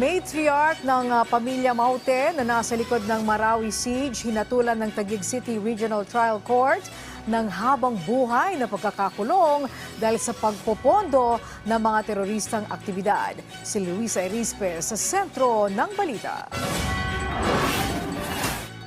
matriarch ng ah, pamilya Maute na nasa likod ng Marawi Siege, hinatulan ng Taguig City Regional Trial Court ng habang buhay na pagkakakulong dahil sa pagpopondo ng mga teroristang aktibidad. Si Luisa Erispe sa sentro ng balita.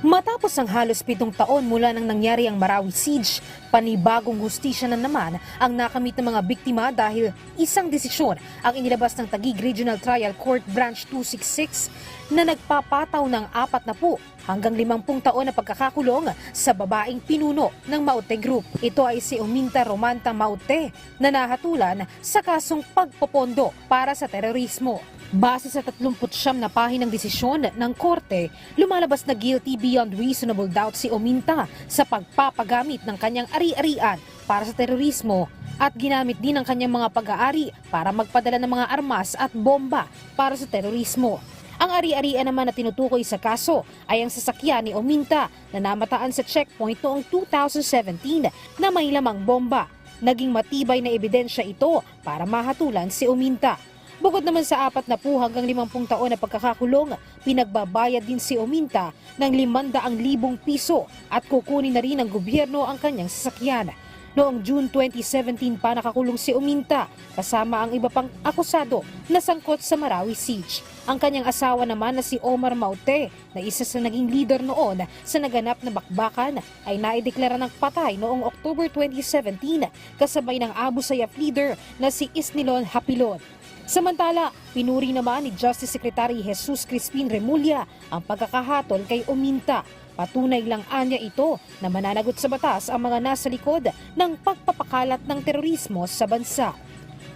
Matapos ang halos pitong taon mula nang nangyari ang Marawi Siege, panibagong hustisya na naman ang nakamit ng mga biktima dahil isang desisyon ang inilabas ng Taguig Regional Trial Court Branch 266 na nagpapataw ng apat na po hanggang limampung taon na pagkakakulong sa babaeng pinuno ng Maute Group. Ito ay si Uminta Romanta Maute na nahatulan sa kasong pagpopondo para sa terorismo. Base sa 39 na pahinang desisyon ng korte, lumalabas na guilty beyond reasonable doubt si Ominta sa pagpapagamit ng kanyang ari-arian para sa terorismo at ginamit din ang kanyang mga pag-aari para magpadala ng mga armas at bomba para sa terorismo. Ang ari-arian naman na tinutukoy sa kaso ay ang sasakyan ni Ominta na namataan sa checkpoint noong 2017 na may lamang bomba. Naging matibay na ebidensya ito para mahatulan si Ominta. Bukod naman sa apat na hanggang limampung taon na pagkakakulong, pinagbabayad din si Ominta ng 500,000 piso at kukunin na rin ng gobyerno ang kanyang sasakyan. Noong June 2017 pa nakakulong si Ominta kasama ang iba pang akusado na sangkot sa Marawi Siege. Ang kanyang asawa naman na si Omar Maute na isa sa naging leader noon sa naganap na bakbakan ay naideklara ng patay noong October 2017 kasabay ng Abu Sayyaf leader na si Isnilon Hapilon. Samantala, pinuri naman ni Justice Secretary Jesus Crispin Remulla ang pagkakahatol kay Ominta. Patunay lang anya ito na mananagot sa batas ang mga nasa likod ng pagpapakalat ng terorismo sa bansa.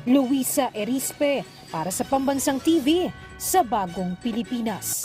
Luisa Erispe para sa Pambansang TV sa Bagong Pilipinas.